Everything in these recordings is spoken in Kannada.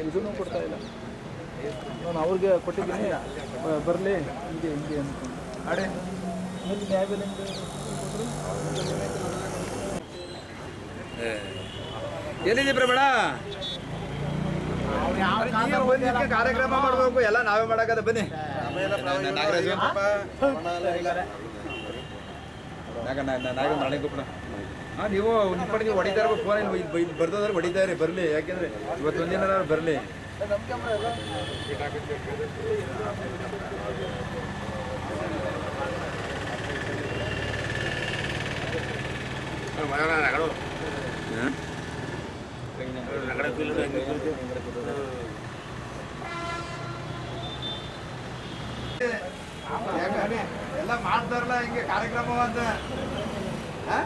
ಇದನ್ನು ಕೊಡ್ತಾ ಇಲ್ಲ ನಾನು ಅವ್ರಿಗೆ ಕೊಟ್ಟಿದ್ದೀನಿ ಬರಲಿ ಹಿಂಗೆ ಹಿಂಗೆ ಅಂದ್ಕೊಂಡು ಅಡೆ ಆಮೇಲೆ ನ್ಯಾಯಬೆಲೆ ಕೊಟ್ಟರು ಎಲ್ಲಿದ್ದೀ ಪ್ರಬೇಡ ಕಾರ್ಯಕ್ರಮ ಮಾಡಬೇಕು ಎಲ್ಲ ನಾವೇ ಮಾಡಕದ ಬನ್ನಿ ನಾಗರಾಜ್ ನಾಗ ನಾಳೆ ಗೊಬ್ಬರ ಹಾ ನೀವು ನಿಮ್ಮ ನೀವು ಹೊಡಿತಾ ಇರಬೇಕು ಫೋನ್ ಇಲ್ಲಿ ಇಲ್ಲಿ ಬರ್ತದ್ರೆ ಹೊಡಿತಾ ಇರಿ, ಬರಲಿ. ಯಾಕೆಂದ್ರೆ ಇವತ್ತು ಒಂದಿನ ಬರಲಿ. ಎಲ್ಲ ಮಾಡ್ತಾರಲ್ಲ, ಹಿಂಗೆ ಕಾರ್ಯಕ್ರಮ ಅಂತ ಆ?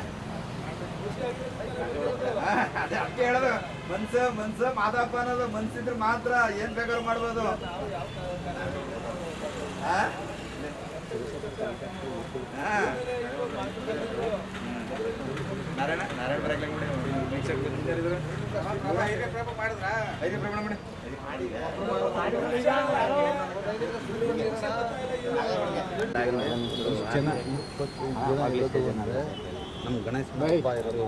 ಆ, ಅದೇ ಅದಕ್ಕೆ ಹೇಳೋದು? ಮನ್ಸ ಮನ್ಸ ಮಾದಪ್ಪ ಅನ್ನೋದು ಮನ್ಸಿದ್ರೆ ಮಾತ್ರ ಏನ್ ಬೇಕಾದ್ರೂ ಮಾಡ್ಬೋದು. ನಾರಾಯಣ ನಾರಾಯಣ ಬರಕ್ಕೆ ಐದು ಪ್ರಮಾಣ ಮಾಡಿ. ನಮ್ಮ ಗಣೇಶ ಹಬ್ಬ ಇರೋದು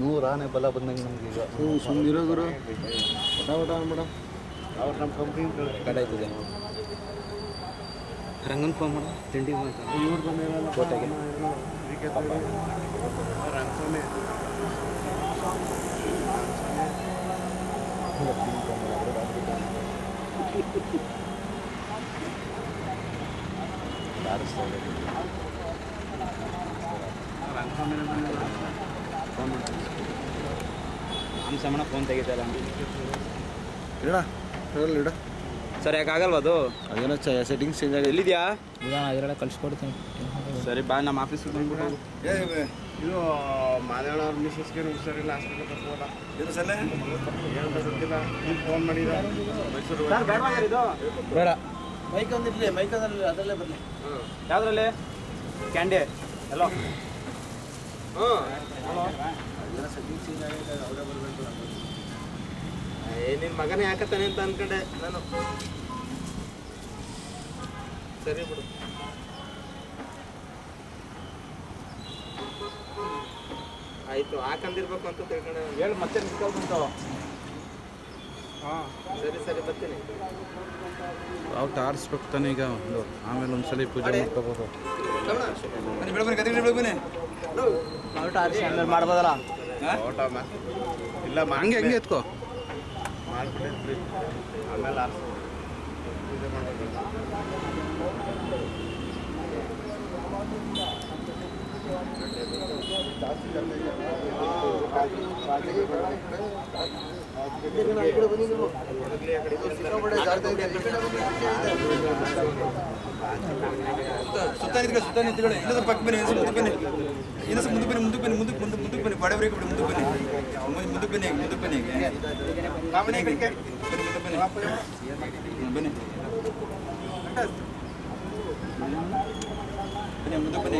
ನೂರು ಆನೆ ಬಲ ಬಂದಂಗೆ ನಮ್ಗೆ ಈಗ. ಸುಮ್ಮನಿರೋ ಗುರು. ಊಟ ಊಟ ಮೇಡಮ್ ಅವ್ರು ನಮ್ಮ ಕಂಪ್ನಿ ಕಡೆ ರಂಗನ್ ಫೋನ್ ಮಾಡು. ತಿಂಡಿ ಕೋಟೆಗೆ. ನಮ್ಮ ಸಮಣ ಫೋನ್ ತೆಗಿತಲ್ಲ ಇಡ ಇಡ. ಸರ್ ಯಾಕೆ ಆಗಲ್ವಾ ಅದು? ಅದೇನೋ ಸೆಟ್ಟಿಂಗ್ಸ್ ಚೇಂಜ್ ಆಗಿದೆ. ಎಲ್ಲಿದ್ಯಾ? ಇದೆಲ್ಲ ಕಳ್ಸಿಕೊಡ್ತೀನಿ. ಸರಿ ಬಾ ನಮ್ಮ ಆಫೀಸ್ಗೆ ಬಂದ್ಬಿಟ್ಟು ಇದು ಮಾದೇವಳ ಅವ್ರ ಮಿಸ್ಸಸ್ಗೆ ಹುಷಾರಿಲ್ಲ ಹಾಸ್ಪಿಟಲ್ ಕರ್ಕೋದ ಏನು ಸಲ್ಲ? ಏನು ಗೊತ್ತಿಲ್ಲ. ನೀವು ಫೋನ್ ಮಾಡಿದ. ಮೈಸೂರು ಬೇಡ. ಮೈಕ್ ಒಂದಿರಲಿ ಮೈಕ್ ಅದರಲ್ಲಿ ಅದರಲ್ಲೇ ಬರಲಿ ಯಾವ್ದ್ರಲ್ಲಿ? ಕ್ಯಾಂಡಿ. ಎಲ್ಲೋ ಏ ನಿನ್ನ ಮಗನೇ ಯಾಕತ್ತಾನೆ ಅಂತ ಅನ್ಕೊಂಡೆ ನಾನು. ಸರಿ ಬಿಡು. ಆಯ್ತು ಹಾಕಂದಿರ್ಬೇಕು ಅಂತ ತಿಳ್ಕೊಂಡೆ. ಹೇಳಿ, ಮತ್ತೆ ಮಿಸ್ಕಾಲ್ ಬಂತು ಸರಿ ಸರಿ ಬರ್ತೀನಿ. ಔಟ್ ಆರಿಸ್ಬೇಕು ತಾನೆ ಈಗ ಒಂದು. ಆಮೇಲೆ ಒಂದ್ಸಲಿ ಪೂಜೆ ಮಾಡ್ಕೋಬೋದು. ಮಾಡ್ಬೋದಲ್ಲ? ಮಾ- ಇಲ್ಲ ಹಂಗೆ ಹಂಗೆ ಎತ್ಕೋ. ಮಾಡ್ಬಿಟ್ಟೆ ಆಮೇಲೆ ಆರ್ಸು. ಪೂಜೆ ಮಾಡ್ಬೇಕು ಸುತ್ತ ನಿಂತ್ಕೊಳ್ಳಿ ಸುತ್ತ ನಿಂತ್ಕೊಳ್ಳಿ ಇನ್ನೊಂದು ಪಕ್ಕ ಬನ್ನಿ ಇನ್ನೊಂದು ಮುಂದಕ್ಕೆ ಬನ್ನಿ ಇನ್ನೊಂದು ಮುಂದಕ್ಕೆ ಬನ್ನಿ ಮುಂದಕ್ಕೆ ಬನ್ನಿ ಮುಂದಕ್ಕೆ ಮುಂದೆ ಮುಂದಕ್ಕೆ ಬನ್ನಿ ಬಡವರಿಗೆ ಬಿಡಿ ಮುಂದಕ್ಕೆ ಬನ್ನಿ ಮುಂದೆ- ಮುಂದಕ್ಕೆ ಬನ್ನಿ ಮುಂದಕ್ಕೆ ಬನ್ನಿ ಬನ್ನಿ ಬನ್ನಿ ಮುಂದಕ್ಕೆ ಬನ್ನಿ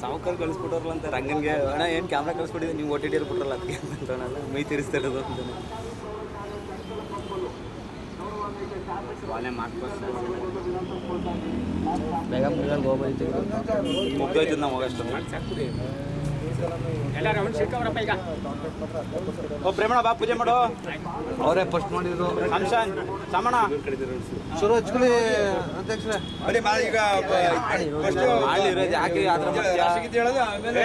ಸಾವುಕಾರ ಕಳಿಸ್ಬಿಟ್ರಲ್ಲ ಅಂತ ರಂಗನ್ಗೆ. ಅಣ್ಣ, ಏನು ಕ್ಯಾಮ್ರಾ ಕಳಿಸ್ಬಿಟ್ಟಿದೆ ನೀವು ಓ ಟಿ ಟಿ ಬಿಟ್ರಲ್ಲ ಅದಕ್ಕೆ ಅಂತ ಮೈ ತಿರ್ಸ್ತಾ ಇರೋದು ಬೇಗ ಮುಗಿದಾಗ ಹೋಗ್ಬೋದು ಮುಗ್ದೋಯ್ತದ ನಾವು ಅಷ್ಟು. ಓ ಪ್ರೇಮಣ ಬಾ ಪೂಜೆ ಮಾಡು ಅವರೇ ಫಸ್ಟ್ ಮಾಡಿದ್ರು ಅಂಶಾನ್ ಸಮಣ ಶುರು ಹಚ್ಕೊಳ್ಳಿ ಅಧ್ಯಕ್ಷರೇ ಬರೀ ಮಾ ಈಗ ಫಸ್ಟ್ ಮಾಡಿರೋದು ಯಾಕೆ ಆ ಥರ ಮಾಡ್ತೀಯಾ? ಹೇಳೋದು ಆಮೇಲೆ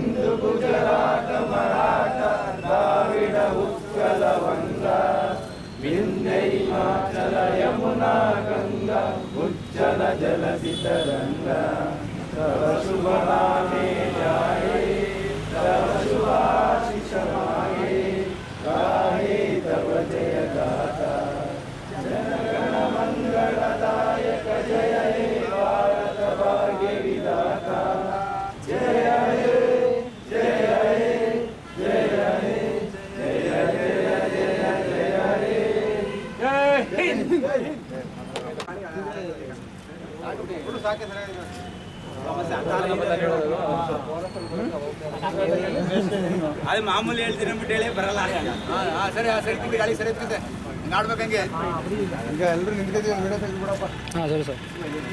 ಚಲಾಟ ಮರಾಠ ದ್ರಾವಿಡ ಉತ್ಕಲ ವಂಗ ವಿಂದೈ ಮಾಚಲ ಯಮುನಾ ಗಂಗಾ ಉಜ್ಜಲ ಜಲ ಸಿತರಂಗ ಮಾಮೂಲಿ ಹೇಳ್ತೀನಿ ಬಿಟ್ಟು ಹೇಳಿ ಬರಲ್ಲ. ಸರಿ ಆ ಸರಿ ತಿಂಡಿ ಗಾಳಿ ಸರಿ ಎತ್ಕತೆ ಹಿಂಗೆ ಆಡ್ಬೇಕಂಗೆ ಈಗ ಎಲ್ಲರೂ ನಿಂತ್ಕೊತೀವಿ ವಿಡಿಯೋ ತೆಗೆದ್ಬಿಡಪ್ಪ. ಹಾಂ ಸರಿ ಸರ್. ಇವನೇ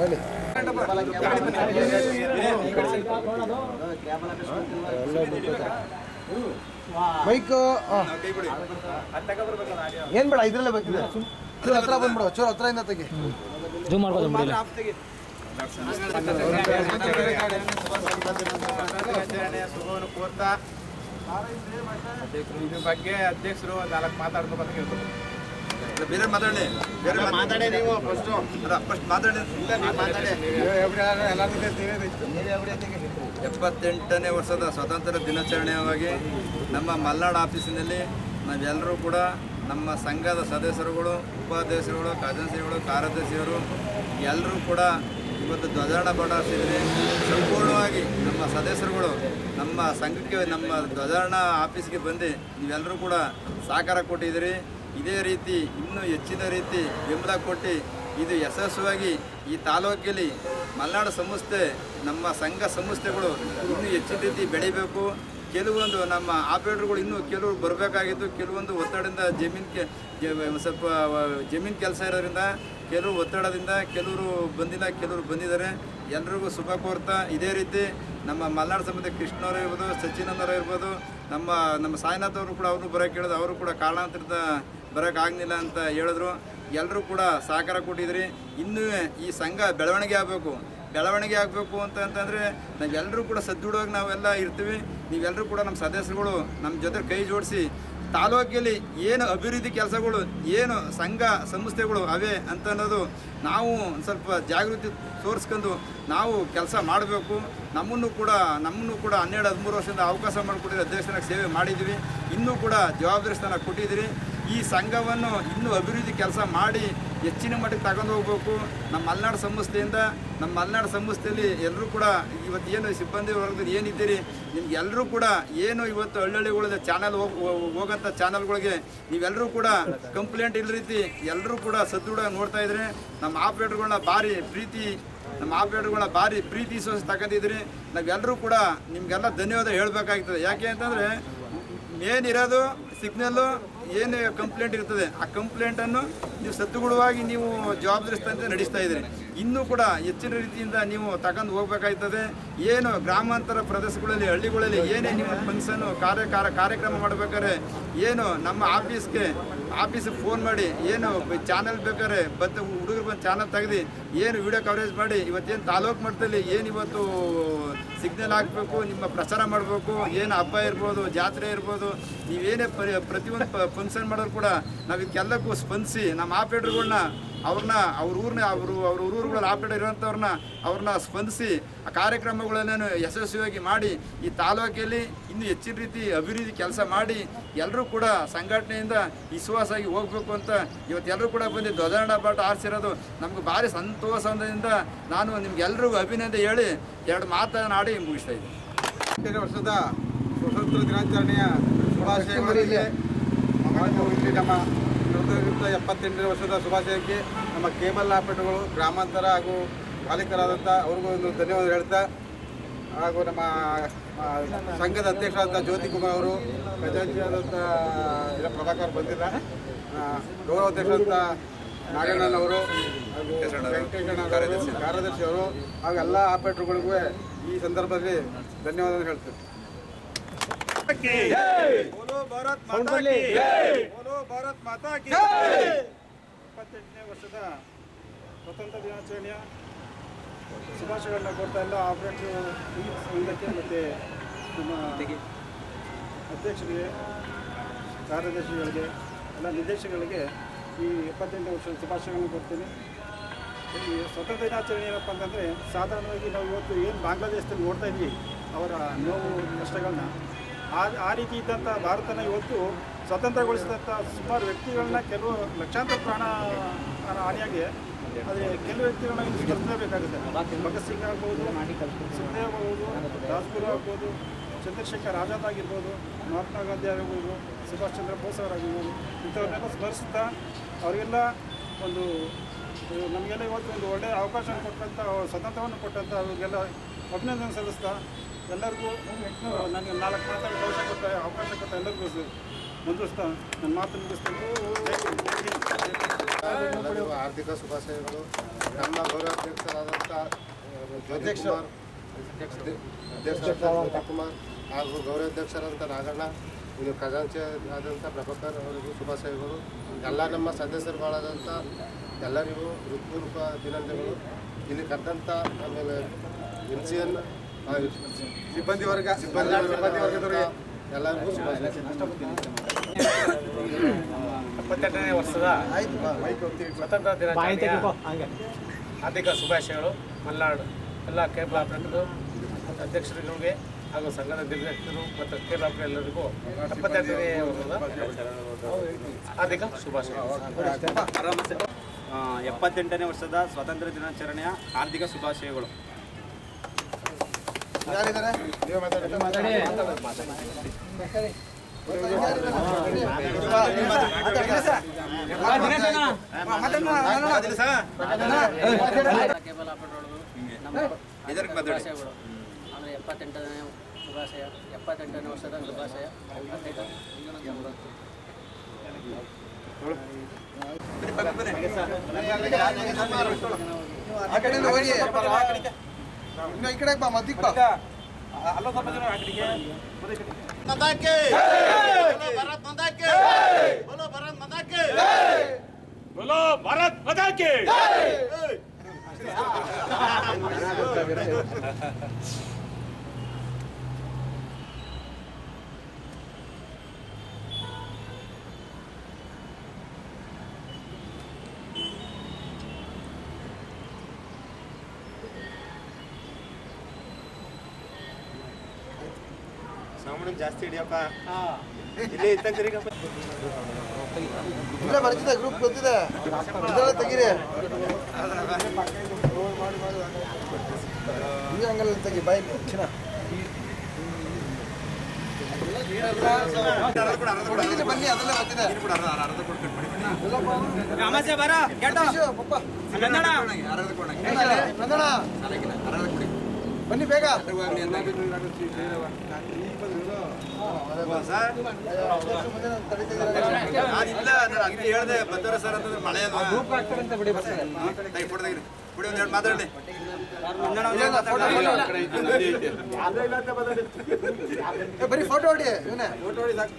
ಹೇಳಿ ಮೈಕ್ ಕೈ ಬಿಡಿ ಏನ್ ಬೇಡ ಇದ್ರಲ್ಲೇ ಬೇಕಿದೆ ಚೂರು ಹತ್ರ ಬಂದ್ಬಿಡು ಚೂರು ಹತ್ರದಿಂದ ತೆಗಿ. ಜೂಮ್ ಮಾಡ್ಬೋದು ಶುಭವನ್ನು ಕೋರ್ತಾ ಇದ್ರ ಬಗ್ಗೆ ಅಧ್ಯಕ್ಷರು ನಾಲ್ಕು ಮಾತಾಡ್ಬೇಕು ಅಂತ ಕೇಳ್ತಾರೆ. ಬೇರೆ ಮಾತಾಡಿ ಬೇರೆ ಮಾತಾಡಿ. ನೀವು ಫಸ್ಟು ಫಸ್ಟ್ ಮಾತಾಡಿ. ಇಲ್ಲ ನೀವು ಮಾತಾಡಿ. ಎಲ್ಲರೂ ಎಪ್ಪತ್ತೆಂಟನೇ ವರ್ಷದ ಸ್ವಾತಂತ್ರ್ಯ ದಿನಾಚರಣೆಯವಾಗಿ ನಮ್ಮ ಮಲ್ನಾಡ್ ಆಫೀಸಿನಲ್ಲಿ ನಾವೆಲ್ಲರೂ ಕೂಡ ನಮ್ಮ ಸಂಘದ ಸದಸ್ಯರುಗಳು ಉಪಾಧ್ಯಕ್ಷರುಗಳು ಖಜಾನ್ಸಿಗಳು ಕಾರ್ಯದರ್ಶಿಯವರು ಎಲ್ಲರೂ ಕೂಡ ಇವತ್ತು ಧ್ವಜಾರೋಹಣ ಬಡಾಯಿಸಿದ್ರಿ ಸಂಪೂರ್ಣವಾಗಿ ನಮ್ಮ ಸದಸ್ಯರುಗಳು ನಮ್ಮ ಸಂಘಕ್ಕೆ ನಮ್ಮ ಧ್ವಜಾರಣ ಆಫೀಸ್ಗೆ ಬಂದು ನೀವೆಲ್ಲರೂ ಕೂಡ ಸಹಕಾರ ಕೊಟ್ಟಿದ್ದೀರಿ. ಇದೇ ರೀತಿ, ಇನ್ನೂ ಹೆಚ್ಚಿನ ರೀತಿ ಬೆಂಬಲ ಕೊಟ್ಟು ಇದು ಯಶಸ್ವಿಯಾಗಿ ಈ ತಾಲೂಕಲ್ಲಿ ಮಲೆನಾಡು ಸಂಸ್ಥೆ, ನಮ್ಮ ಸಂಘ ಸಂಸ್ಥೆಗಳು ಇನ್ನೂ ಹೆಚ್ಚಿನ ರೀತಿ ಬೆಳಿಬೇಕು. ಕೆಲವೊಂದು ನಮ್ಮ ಆಪರೇಟರ್ಗಳು ಇನ್ನೂ ಕೆಲವರು ಬರಬೇಕಾಗಿತ್ತು. ಕೆಲವೊಂದು ಒತ್ತಡದಿಂದ ಜಮೀನು ಸ್ವಲ್ಪ, ಜಮೀನು ಕೆಲಸ ಇರೋದ್ರಿಂದ, ಕೆಲವರು ಒತ್ತಡದಿಂದ, ಕೆಲವರು ಬಂದಿಲ್ಲ, ಕೆಲವರು ಬಂದಿದ್ದಾರೆ. ಎಲ್ರಿಗೂ ಶುಭ ಕೋರ್ತಾ. ಇದೇ ರೀತಿ ನಮ್ಮ ಮಲೆನಾಡು ಸಂಬಂಧ ಕೃಷ್ಣವರು ಇರ್ಬೋದು ಸಚಿನಂದವರು ಇರ್ಬೋದು, ನಮ್ಮ ನಮ್ಮ ಸಾಯಿನಾಥ್ ಅವರು ಕೂಡ ಅವರು ಬರೋಕೆ ಹೇಳಿದ್ರು. ಅವರು ಕೂಡ ಕಾರಣಾಂತರದ ಬರೋಕ್ಕಾಗಲಿಲ್ಲ ಅಂತ ಹೇಳಿದ್ರು. ಎಲ್ಲರೂ ಕೂಡ ಸಹಕಾರ ಕೊಟ್ಟಿದ್ರಿ. ಇನ್ನೂ ಈ ಸಂಘ ಬೆಳವಣಿಗೆ ಆಗಬೇಕು. ಬೆಳವಣಿಗೆ ಆಗಬೇಕು ಅಂತ ಅಂತಂದರೆ ನಾವೆಲ್ಲರೂ ಕೂಡ ಸದೃಢವಾಗಿ ನಾವೆಲ್ಲ ಇರ್ತೀವಿ. ನೀವೆಲ್ಲರೂ ಕೂಡ ನಮ್ಮ ಸದಸ್ಯರುಗಳು ನಮ್ಮ ಜೊತೆ ಕೈ ಜೋಡಿಸಿ ತಾಲೂಕಲ್ಲಿ ಏನು ಅಭಿವೃದ್ಧಿ ಕೆಲಸಗಳು, ಏನು ಸಂಘ ಸಂಸ್ಥೆಗಳು ಅವೆ ಅಂತ ಅನ್ನೋದು ನಾವು ಸ್ವಲ್ಪ ಜಾಗೃತಿ ತೋರಿಸ್ಕೊಂಡು ನಾವು ಕೆಲಸ ಮಾಡಬೇಕು. ನಮ್ಮನ್ನು ಕೂಡ ನಮ್ಮನ್ನು ಕೂಡ ಹನ್ನೆರಡು, ಹದಿಮೂರು ವರ್ಷದಿಂದ ಅವಕಾಶ ಮಾಡಿಕೊಟ್ಟಿದ್ರೆ ಅಧ್ಯಕ್ಷನಾಗಿ ಸೇವೆ ಮಾಡಿದ್ದೀವಿ. ಇನ್ನೂ ಕೂಡ ಜವಾಬ್ದಾರಿ ಸ್ಥಾನ ಕೊಟ್ಟಿದ್ದೀರಿ. ಈ ಸಂಘವನ್ನು ಇನ್ನೂ ಅಭಿವೃದ್ಧಿ ಕೆಲಸ ಮಾಡಿ ಹೆಚ್ಚಿನ ಮಟ್ಟಿಗೆ ತಗೊಂಡು ಹೋಗ್ಬೇಕು. ನಮ್ಮ ಮಲೆನಾಡು ಸಂಸ್ಥೆಯಿಂದ, ನಮ್ಮ ಮಲೆನಾಡು ಸಂಸ್ಥೆಯಲ್ಲಿ ಎಲ್ಲರೂ ಕೂಡ ಇವತ್ತು ಏನು ಸಿಬ್ಬಂದಿ ವರ್ಗದ ಏನಿದ್ದೀರಿ, ನಿಮ್ಗೆ ಎಲ್ಲರೂ ಕೂಡ ಏನು ಇವತ್ತು ಹಳ್ಳಿಗಳಿದ ಚಾನಲ್ ಹೋಗ್ ಹೋಗೋಂಥ ಚಾನಲ್ಗಳಿಗೆ ನೀವೆಲ್ಲರೂ ಕೂಡ ಕಂಪ್ಲೇಂಟ್ ಇಲ್ಲ ರೀತಿ ಎಲ್ಲರೂ ಕೂಡ ಸದೃಢ ನೋಡ್ತಾ ಇದ್ರೆ. ನಮ್ಮ ಆಪರೇಟರ್ಗಳನ್ನ ಭಾರಿ ಪ್ರೀತಿ, ನಮ್ಮ ಆಪರೇಟರ್ಗಳನ್ನ ಭಾರಿ ಪ್ರೀತಿ ವಿಶ್ವಾಸ ತಗೊಂಡಿದ್ರಿ ನಾವೆಲ್ಲರೂ ಕೂಡ ನಿಮಗೆಲ್ಲ ಧನ್ಯವಾದ ಹೇಳಬೇಕಾಗ್ತದೆ. ಯಾಕೆ ಅಂತಂದರೆ, ಮೇನ್ ಇರೋದು, ಸಿಗ್ನಲ್ಲು ಏನು ಕಂಪ್ಲೇಂಟ್ ಇರ್ತದೆ ಆ ಕಂಪ್ಲೇಂಟನ್ನು ನೀವು ಸದ್ದುಗುಣವಾಗಿ ನೀವು ಜವಾಬ್ದಾರಿಸ್ತಂತೆ ನಡೆಸ್ತಾ ಇದ್ದೀರಿ. ಇನ್ನೂ ಕೂಡ ಹೆಚ್ಚಿನ ರೀತಿಯಿಂದ ನೀವು ತಗೊಂಡು ಹೋಗ್ಬೇಕಾಯ್ತದೆ. ಏನು ಗ್ರಾಮಾಂತರ ಪ್ರದೇಶಗಳಲ್ಲಿ, ಹಳ್ಳಿಗಳಲ್ಲಿ ಏನೇ ನಿಮ್ಮ ಫಂಕ್ಷನ್ ಕಾರ್ಯ ಕಾರ್ಯ ಕಾರ್ಯಕ್ರಮ ಮಾಡಬೇಕಾದ್ರೆ ಏನು ನಮ್ಮ ಆಫೀಸ್ಗೆ ಆಫೀಸಿಗೆ ಫೋನ್ ಮಾಡಿ, ಏನು ಚಾನಲ್ ಬೇಕಾದ್ರೆ ಬತ್ತ ಹುಡುಗರು ಬಂದು ಚಾನಲ್ ತೆಗೆದು ಏನು ವಿಡಿಯೋ ಕವರೇಜ್ ಮಾಡಿ, ಇವತ್ತೇನು ತಾಲೂಕು ಮಟ್ಟದಲ್ಲಿ ಏನು ಇವತ್ತು ಸಿಗ್ನಲ್ ಹಾಕಬೇಕು, ನಿಮ್ಮ ಪ್ರಚಾರ ಮಾಡಬೇಕು, ಏನು ಹಬ್ಬ ಇರ್ಬೋದು, ಜಾತ್ರೆ ಇರ್ಬೋದು, ನೀವೇನೇ ಪರಿ ಪ್ರತಿಯೊಂದು ಫಂಕ್ಷನ್ ಮಾಡೋರು ಕೂಡ ನಾವು ಇದಕ್ಕೆಲ್ಲಕ್ಕೂ ಸ್ಪಂದಿಸಿ ನಮ್ಮ ಆಪರೇಟರ್ಗಳನ್ನ ಅವ್ರನ್ನ ಅವ್ರ ಊರನ್ನ ಅವರು ಅವ್ರ ಊರುಗಳಲ್ಲಿ ಆಪರೇಟ್ ಇರೋಂಥವ್ರನ್ನ ಅವ್ರನ್ನ ಸ್ಪಂದಿಸಿ ಆ ಕಾರ್ಯಕ್ರಮಗಳನ್ನು ಯಶಸ್ವಿಯಾಗಿ ಮಾಡಿ ಈ ತಾಲೂಕಲ್ಲಿ ಇನ್ನೂ ಹೆಚ್ಚಿನ ರೀತಿ ಅಭಿವೃದ್ಧಿ ಕೆಲಸ ಮಾಡಿ ಎಲ್ಲರೂ ಕೂಡ ಸಂಘಟನೆಯಿಂದ ವಿಶ್ವಾಸವಾಗಿ ಹೋಗ್ಬೇಕು ಅಂತ ಇವತ್ತೆಲ್ಲರೂ ಕೂಡ ಬಂದು ಧ್ವಜಾಂಡ ಬಾಟ ಆರಿಸಿರೋದು ನಮ್ಗೆ ಭಾರಿ ಸಂತೋಷದಿಂದ ನಾನು ನಿಮ್ಗೆಲ್ರಿಗೂ ಅಭಿನಂದನೆ ಹೇಳಿ ಎರಡು ಮಾತನಾಡಿ ಮುಗಿಸ್ತಾ ಇದ್ದೀನಿ. ವರ್ಷದ ಸ್ವತಂತ್ರ ದಿನಾಚರಣೆಯ ಶುಭಾಶಯಗಳಿಗೆ ಇಲ್ಲಿ ನಮ್ಮ ಕಳೆದ ಎಪ್ಪತ್ತೆಂಟನೇ ವರ್ಷದ ಶುಭಾಶಯಕ್ಕೆ ನಮ್ಮ ಕೇಬಲ್ ಆಪರೇಟರ್ಗಳು ಗ್ರಾಮಾಂತರ ಹಾಗೂ ಮಾಲೀಕರಾದಂಥ ಅವ್ರಿಗೂ ಒಂದು ಧನ್ಯವಾದ ಹೇಳ್ತಾ ಹಾಗೂ ನಮ್ಮ ಸಂಘದ ಅಧ್ಯಕ್ಷರಾದಂಥ ಜ್ಯೋತಿ ಕುಮಾರ್ ಅವರು ಖಜಾಂಚಿಯಾದಂಥ ಇಲ್ಲ ಪ್ರಭಾಕರ್ ಬಂದಿಲ್ಲ ಗೌರವ ಅಧ್ಯಕ್ಷರಾದಂಥ ನಾಗಣ್ಣನವರು ಹಾಗೂ ಅವರು, ಕಾರ್ಯದರ್ಶಿ ಅವರು ಹಾಗೂ ಎಲ್ಲ ಆಪರೇಟರ್ಗಳಿಗೂ ಈ ಸಂದರ್ಭದಲ್ಲಿ ಧನ್ಯವಾದ ಹೇಳ್ತೇನೆ. ಬೋಲೋ ಭಾರತ್ ಮಾತಾ ಇಪ್ಪತ್ತೆಂಟನೇ ವರ್ಷದ ಸ್ವತಂತ್ರ ದಿನಾಚರಣೆಯ ಶುಭಾಶಯಗಳನ್ನ ಕೊಡ್ತಾ ಎಲ್ಲ ಆಪರೇಟರ್ ಸಂಘಕ್ಕೆ ಮತ್ತು ನಮ್ಮ ಅಧ್ಯಕ್ಷರಿಗೆ ಕಾರ್ಯದರ್ಶಿಗಳಿಗೆ ಎಲ್ಲ ನಿರ್ದೇಶಕರಿಗೆ ಈ ಎಪ್ಪತ್ತೆಂಟನೇ ವರ್ಷದ ಶುಭಾಶಯಗಳನ್ನು ಕೊಡ್ತೀನಿ ಈ ಸ್ವತಂತ್ರ ದಿನಾಚರಣೆ ಏನಪ್ಪ ಅಂತಂದರೆ ಸಾಧಾರಣವಾಗಿ ನಾವು ಇವತ್ತು ಏನು ಬಾಂಗ್ಲಾದೇಶದಲ್ಲಿ ನೋಡ್ತಾ ಇದ್ವಿ ಅವರ ನೋವು ಕಷ್ಟಗಳನ್ನ ಆ ಆ ರೀತಿ ಇದ್ದಂಥ ಭಾರತನ ಇವತ್ತು ಸ್ವತಂತ್ರಗೊಳಿಸಿದಂಥ ಸುಮಾರು ವ್ಯಕ್ತಿಗಳನ್ನ ಕೆಲವು ಲಕ್ಷಾಂತರ ಪ್ರಾಣ ಹಾನಿಯಾಗಿ ಆದರೆ ಕೆಲವು ವ್ಯಕ್ತಿಗಳನ್ನ ಇಲ್ಲಿ ಸ್ಮರಿಸಲೇಬೇಕಾಗುತ್ತೆ ಭಗತ್ ಸಿಂಗ್ ಆಗ್ಬೋದು ಸುಖದೇವ್ ಆಗ್ಬೋದು ರಾಜ್ಗುರು ಆಗ್ಬೋದು, ಚಂದ್ರಶೇಖರ್ ಆಜಾದ್ ಆಗಿರ್ಬೋದು, ಮಹಾತ್ಮ ಗಾಂಧಿ ಆಗಿರ್ಬೋದು, ಸುಭಾಷ್ ಚಂದ್ರ ಬೋಸ್ ಅವರಾಗಿರ್ಬೋದು ಇಂಥವ್ರನ್ನೆಲ್ಲ ಸ್ಮರಿಸ್ತಾ ಅವರಿಗೆಲ್ಲ ಒಂದು ನಮಗೆಲ್ಲ ಇವತ್ತು ಒಂದು ಒಳ್ಳೆಯ ಅವಕಾಶ ಕೊಟ್ಟಂಥ ಸ್ವತಂತ್ರವನ್ನು ಕೊಟ್ಟಂಥ ಅವ್ರಿಗೆಲ್ಲ ಅಭಿನಂದನೆ ಸಲ್ಲಿಸ್ತಾ ಎಲ್ಲರಿಗೂ ನನಗೆ ನಾಲ್ಕು ಮಾತಾಡಿ ಅವಕಾಶ ಕೊಟ್ಟ ಅವಕಾಶ ಕೊಟ್ಟ ಎಲ್ಲರಿಗೂ ಮುಂದುವರಿಸ್ತಾ ನನ್ನ ಮಾತು ಆರ್ಥಿಕ ಶುಭಾಶಯಗಳು. ನಮ್ಮ ಗೌರವಾಧ್ಯಕ್ಷರಾದಂಥ ಜ್ಯೋತಿ ಕುಮಾರ್ ಅಧ್ಯಕ್ಷರಾದಂಥ ಕುಮಾರ್ ಹಾಗೂ ಗೌರವಾಧ್ಯಕ್ಷರಾದಂಥ ನಾಗಣ್ಣ, ಇದು ಖಜಾಂಚಿ ಆದಂಥ ಪ್ರಭಾಕರ್ ಅವರಿಗೂ ಶುಭಾಶಯಗಳು. ಎಲ್ಲ ನಮ್ಮ ಸದಸ್ಯರುಗಳಾದಂಥ ಎಲ್ಲರಿಗೂ ಹೃತ್ಪೂರ್ವಕ ಅಭಿನಂದನೆಗಳು. ಇಲ್ಲಿ ಕರೆದಂಥ ಆಮೇಲೆ ಎನ್ ಸಿ ಎನ್ ಸಿಬ್ಬಂದಿ ವರ್ಗ ಸಿಬ್ಬಂದಿ ವರ್ಗದವರಿಗೆ ಎಲ್ಲರಿಗೂ ಶುಭಾಶಯ. ಎಪ್ಪತ್ತೆಂಟನೇ ವರ್ಷದ ಸ್ವತಂತ್ರ ದಿನಾಚರಣೆಯ ಹಾರ್ದಿಕ ಶುಭಾಶಯಗಳು ಮಲ್ನಾಡು ಎಲ್ಲ ಕೇಬಲ್ ಆಪರೇಟರ್ಗಳು ಮತ್ತು ಅಧ್ಯಕ್ಷರುಗಳಿಗೆ ಹಾಗೂ ಸಂಘದ ನಿರ್ದೇಶಕರು ಮತ್ತು ಕೇಬಲ್ ಆಪರೇಟರ್ ಎಲ್ಲರಿಗೂ ಇಪ್ಪತ್ತೆಂಟನೇ ವರ್ಷದ ಹಾರ್ದಿಕ ಶುಭಾಶಯಗಳು. ಎಪ್ಪತ್ತೆಂಟನೇ ವರ್ಷದ ಸ್ವಾತಂತ್ರ್ಯ ದಿನಾಚರಣೆಯ ಹಾರ್ದಿಕ ಶುಭಾಶಯಗಳು. ಅಂದರೆ ಎಪ್ಪತ್ತೆಂಟನೇ ಶುಭಾಶಯ ಎಪ್ಪತ್ತೆಂಟನೇ ವರ್ಷದ ಶುಭಾಶಯ. ಆ ಕಡೆಯಿಂದ ಹೋಗಿ ಇನ್ನು ಈ ಕಡೆ ಬಾ ಮದ್ದಿಗೆ ಬಾ ಸಾಮಾನು ಜಾಸ್ತಿ ಹಿಡಿಯಪ್ಪ. ಇಲ್ಲೇ ಇತ್ತಂಕರಿಗೆ ಇಲ್ಲ ಬರ್ತಿದೆ ಗ್ರೂಪ್ ಗೊತ್ತಿದೆ. ಇದೆಲ್ಲ ತೆಗೀರಿ. ಹಂಗಲ್ಲ ತೆಗಿ ಬಾಯ್ ಚಿನ್ನ. ಬನ್ನಿ ಅದೆಲ್ಲ ಪಪ್ಪ ಅರ್ಧ ಬನ್ನಿ ಬೇಗ ಸರ್ ನಾನಿಲ್ಲ ನಾನು ಬೇಗ ಹೇಳ್ದೆ ಬಂದರ ಸರ್ ಅಂತಂದ್ರೆ ಮಳೆ. ಬಿಡಿ ಒಂದ್ ಎರಡು ಮಾತಾಡಿ ಬರೀ ಫೋಟೋ ಹೊಡಿ ಇವನೇ ಫೋಟೋ ಹೊಡಿ ಸಾಕು